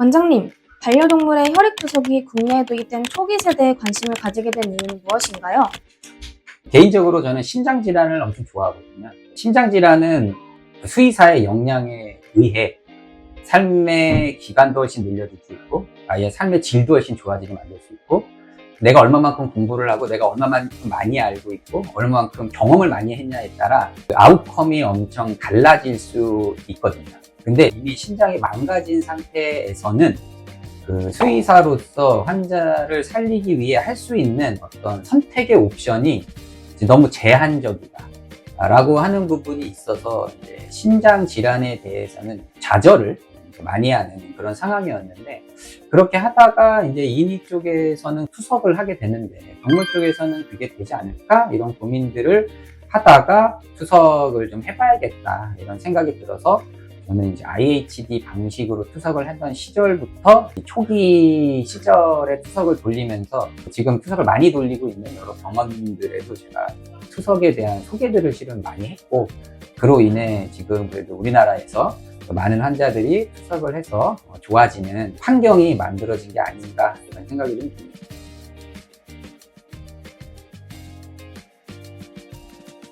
원장님, 반려동물의 혈액투석이 국내에 도입된 초기 세대에 관심을 가지게 된 이유는 무엇인가요? 개인적으로 저는 심장 질환을 엄청 좋아하거든요. 심장 질환은 수의사의 역량에 의해 삶의 기간도 훨씬 늘려줄 수 있고 아예 삶의 질도 훨씬 좋아지게 만들 수 있고 내가 얼마만큼 공부를 하고 내가 얼마만큼 많이 알고 있고 얼마만큼 경험을 많이 했냐에 따라 그 아웃컴이 엄청 달라질 수 있거든요. 근데 이미 심장이 망가진 상태에서는 그 수의사로서 환자를 살리기 위해 할 수 있는 어떤 선택의 옵션이 너무 제한적이다. 라고 하는 부분이 있어서 심장 질환에 대해서는 좌절을 많이 하는 그런 상황이었는데 그렇게 하다가 이제 인위 쪽에서는 투석을 하게 되는데 동물 쪽에서는 그게 되지 않을까 이런 고민들을 하다가 투석을 좀 해봐야겠다 이런 생각이 들어서 저는 이제 IHD 방식으로 투석을 했던 시절부터 이 초기 시절에 투석을 돌리면서 지금 투석을 많이 돌리고 있는 여러 병원들에도 제가 투석에 대한 소개들을 실은 많이 했고 그로 인해 지금 그래도 우리나라에서 많은 환자들이 투석을 해서 좋아지는 환경이 만들어진 게 아닌가 이런 생각이 좀 듭니다.